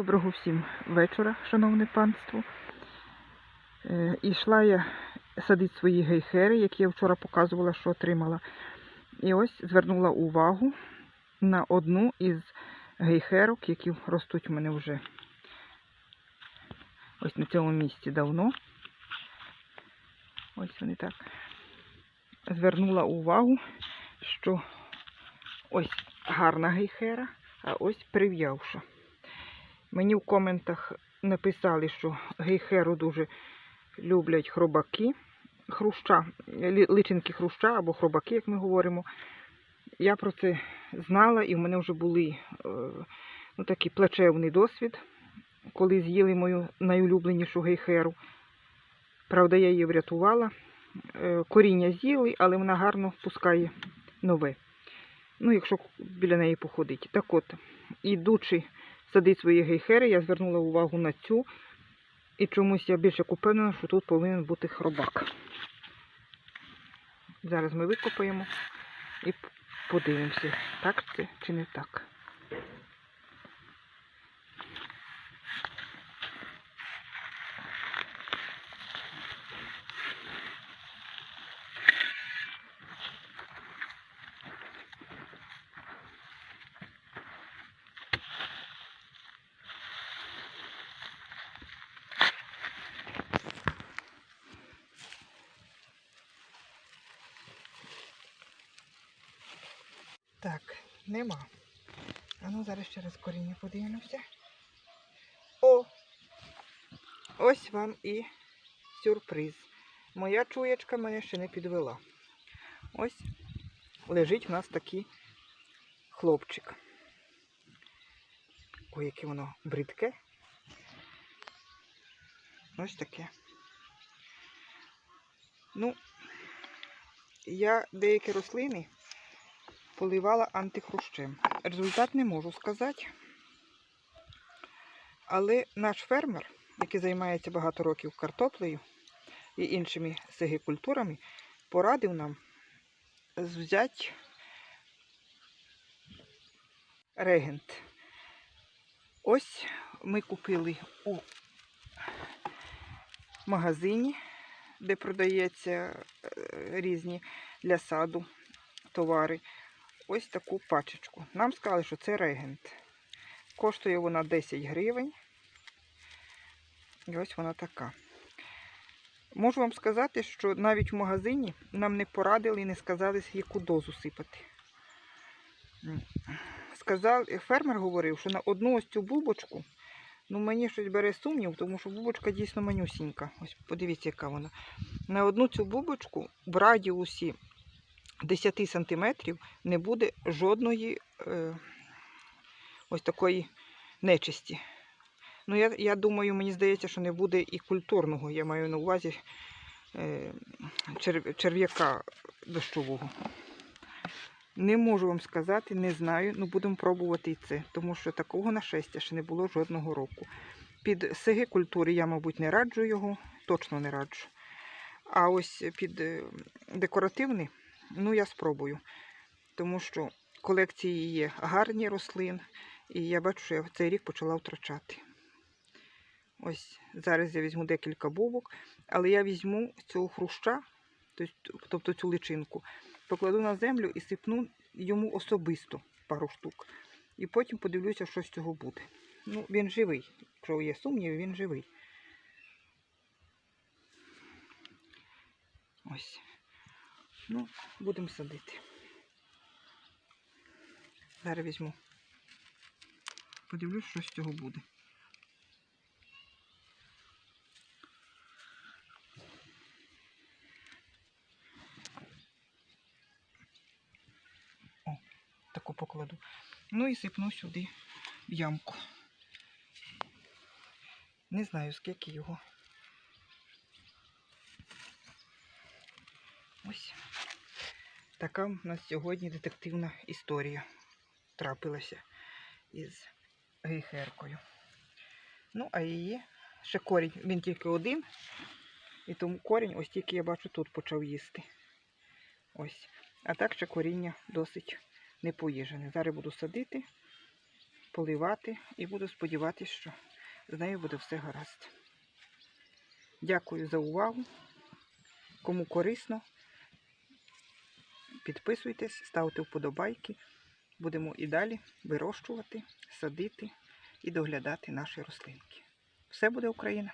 Доброго всім вечора, шановне панство. Е, І йшла я садити свої гейхери, які я вчора показувала, що отримала. І ось звернула увагу на одну із гейхерок, які ростуть у мене вже ось на цьому місці давно. Ось вони так. Звернула увагу, що ось гарна гейхера, а ось прив'явша. Мені в коментах написали, що гейхеру дуже люблять хробаки, хруща, личинки хруща або хробаки, як ми говоримо. Я про це знала, і в мене вже були е, ну, такий плачевний досвід, коли з'їли мою найулюбленішу гейхеру. Правда, я її врятувала. Е, Коріння з'їли, але вона гарно пускає нове. Ну, якщо біля неї походить. Так от, ідучи садити свої гейхери, я звернула увагу на цю. І чомусь я більше упевнена, що тут повинен бути хробак. Зараз ми викопаємо і подивимося, так це чи не так. Так, нема. А ну зараз ще раз коріння подивимося. О! Ось вам і сюрприз. Моя чуєчка мене ще не підвела. Ось лежить у нас такий хлопчик. Ой, яке воно бридке. Ось таке. Ну, я деякі рослини поливала антихрущем. Результат не можу сказати. Але наш фермер, який займається багато років картоплею і іншими сегікультурами, порадив нам взяти регент. Ось ми купили у магазині, де продається е, різні для саду товари ось таку пачечку. Нам сказали, що це регент. Коштує вона 10 гривень. І ось вона така. Можу вам сказати, що навіть в магазині нам не порадили і не сказали, яку дозу сипати. Сказав, фермер говорив, що на одну ось цю бубочку, ну мені щось бере сумнів, тому що бубочка дійсно манюсінька. Ось подивіться, яка вона. На одну цю бубочку в радіусі 10 сантиметрів не буде жодної е, ось такої нечисті. Ну, я, я думаю, мені здається, що не буде і культурного. Я маю на увазі е, чер, черв'яка дощового. Не можу вам сказати, не знаю, ну будемо пробувати і це, тому що такого нашестя ще не було жодного року. Під сиги культури я, мабуть, не раджу його, точно не раджу. А ось під е, декоративний Ну, я спробую, тому що колекції є гарні рослин, і я бачу, що я цей рік почала втрачати. Ось зараз я візьму декілька бубок, але я візьму цього хруща, тобто цю личинку, покладу на землю і сипну йому особисто пару штук. І потім подивлюся, що з цього буде. Ну, він живий. Якщо є сумніви, він живий. Ось. Ну, будемо садити. Зараз візьму. Подивлюсь, що з цього буде. О, таку покладу. Ну і сипну сюди в ямку. Не знаю, скільки його. Ось. Така у нас сьогодні детективна історія трапилася із гейхеркою. Ну, а її ще корінь, він тільки один, і тому корінь ось тільки я бачу тут почав їсти. Ось. А так ще коріння досить не поїжене. Зараз буду садити поливати і буду сподіватися, що з нею буде все гаразд. Дякую за увагу. Кому корисно, підписуйтесь, ставте вподобайки. Будемо і далі вирощувати, садити і доглядати наші рослинки. Все буде Україна!